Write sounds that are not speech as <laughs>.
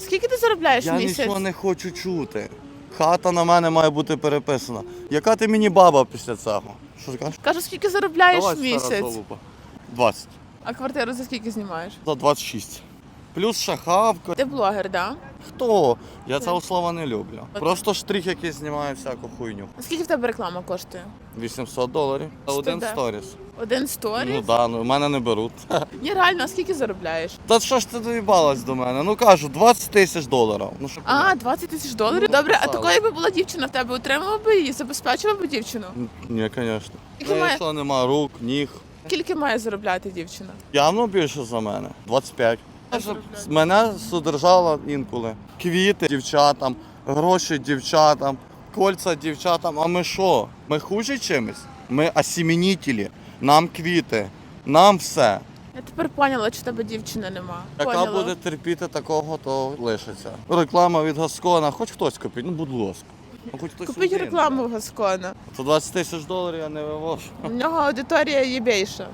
Скільки ти заробляєш Я в місяць? нічого не хочу чути. Хата на мене має бути переписана. Яка ти мені баба після цього? Що ти кажеш? Кажу, скільки заробляєш Давай, в стара місяць? залупа. 20. А квартиру за скільки знімаєш? За 26. Плюс шахавка. Ти блогер, да? Хто? Я цього слова не люблю. Просто штрих, який знімає всяку хуйню. А Скільки в тебе реклама коштує? 800 доларів. За один сторіс. Один сторіс? Ну да, ну в мене не беруть. <laughs> Ні, реально, а скільки заробляєш? Та що ж ти доїбалась до мене? Ну кажу, 20 тисяч доларів. Ну що А, 20 тисяч доларів? Ну, Добре, а написала. такою якби була дівчина в тебе, утримував би її, забезпечував би дівчину? Ні, звісно. Скільки Ну, має- Якщо нема рук, ніг. Скільки має заробляти дівчина? Явно більше за мене. 25. Мене содержала інколи. Квіти дівчатам, гроші дівчатам, кольця дівчатам. А ми що? Ми хуже чимось? Ми осімінітелі. Нам квіти, нам все. Я тепер поняла, чи в тебе дівчини нема. Яка Поняла. буде терпіти такого, то лишиться. Реклама від Гаскона, хоч хтось купить, ну будь ласка. Ну, хоч хтось Купіть один. рекламу в Гаскона. То 20 тисяч доларів я не вивожу. У нього аудиторія є більша.